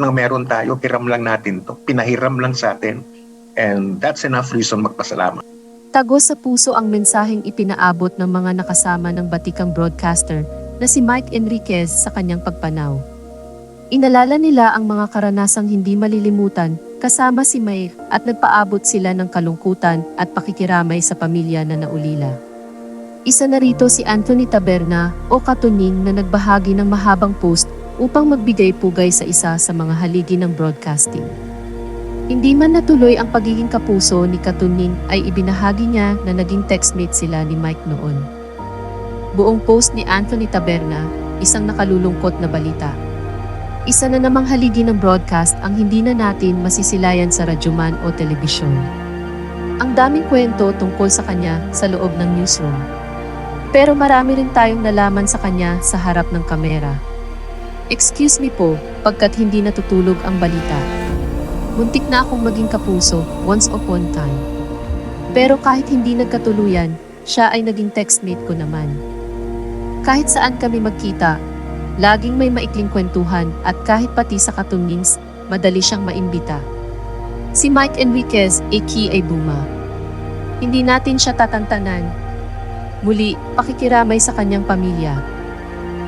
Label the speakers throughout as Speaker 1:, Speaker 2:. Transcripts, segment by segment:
Speaker 1: ng meron tayo, hiram lang natin to. Pinahiram lang sa atin. And that's enough reason magpasalamat.
Speaker 2: Tagos sa puso ang mensaheng ipinaabot ng mga nakasama ng batikang broadcaster na si Mike Enriquez sa kanyang pagpanaw. Inalala nila ang mga karanasang hindi malilimutan kasama si Mike at nagpaabot sila ng kalungkutan at pakikiramay sa pamilya na naulila. Isa na rito si Anthony Taberna o Katuning na nagbahagi ng mahabang post upang magbigay pugay sa isa sa mga haligi ng broadcasting. Hindi man natuloy ang pagiging kapuso ni Katuning ay ibinahagi niya na naging textmate sila ni Mike noon. Buong post ni Anthony Taberna, isang nakalulungkot na balita. Isa na namang haligi ng broadcast ang hindi na natin masisilayan sa radyoman o telebisyon. Ang daming kwento tungkol sa kanya sa loob ng newsroom. Pero marami rin tayong nalaman sa kanya sa harap ng kamera. Excuse me po, pagkat hindi natutulog ang balita. Muntik na akong maging kapuso once upon time. Pero kahit hindi nagkatuluyan, siya ay naging textmate ko naman. Kahit saan kami magkita, laging may maikling kwentuhan at kahit pati sa katungings, madali siyang maimbita. Si Mike Enriquez, a.k.a. Buma. Hindi natin siya tatantanan. Muli, pakikiramay sa kanyang pamilya.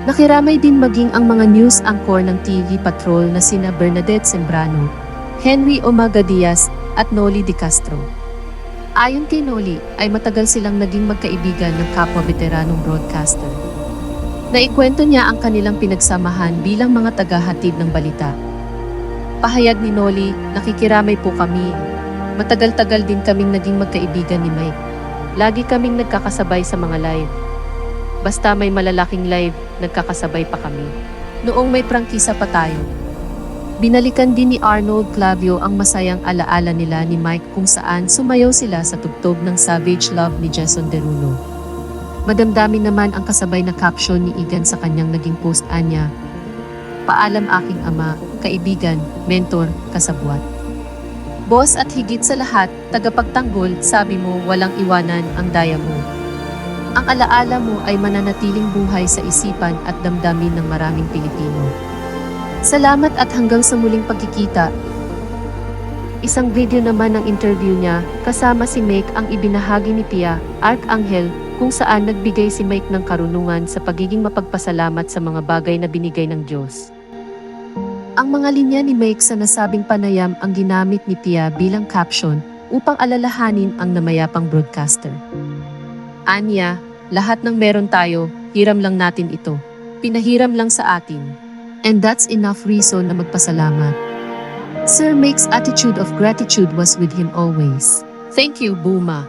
Speaker 2: Nakiramay din maging ang mga news anchor ng TV Patrol na sina Bernadette Sembrano, Henry Omaga Diaz at Noli De Castro. Ayon kay Noli, ay matagal silang naging magkaibigan ng kapwa veteranong broadcaster. Naikwento niya ang kanilang pinagsamahan bilang mga tagahatid ng balita. Pahayag ni Noli, nakikiramay po kami. Matagal-tagal din kaming naging magkaibigan ni Mike. Lagi kaming nagkakasabay sa mga live. Basta may malalaking live, nagkakasabay pa kami. Noong may prangkisa pa tayo. Binalikan din ni Arnold Clavio ang masayang alaala nila ni Mike kung saan sumayaw sila sa tugtog ng Savage Love ni Jason Derulo. Madamdamin naman ang kasabay na caption ni Igan sa kanyang naging post anya. Paalam aking ama, kaibigan, mentor, kasabwat. Boss at higit sa lahat, tagapagtanggol, sabi mo walang iwanan ang daya mo. Ang alaala mo ay mananatiling buhay sa isipan at damdamin ng maraming Pilipino. Salamat at hanggang sa muling pagkikita. Isang video naman ng interview niya kasama si Mike ang ibinahagi ni Pia, Archangel, kung saan nagbigay si Mike ng karunungan sa pagiging mapagpasalamat sa mga bagay na binigay ng Diyos. Ang mga linya ni Mike sa nasabing panayam ang ginamit ni Pia bilang caption upang alalahanin ang namayapang broadcaster. Anya, lahat ng meron tayo, hiram lang natin ito. Pinahiram lang sa atin. And that's enough reason na magpasalamat. Sir Make's attitude of gratitude was with him always. Thank you, Buma.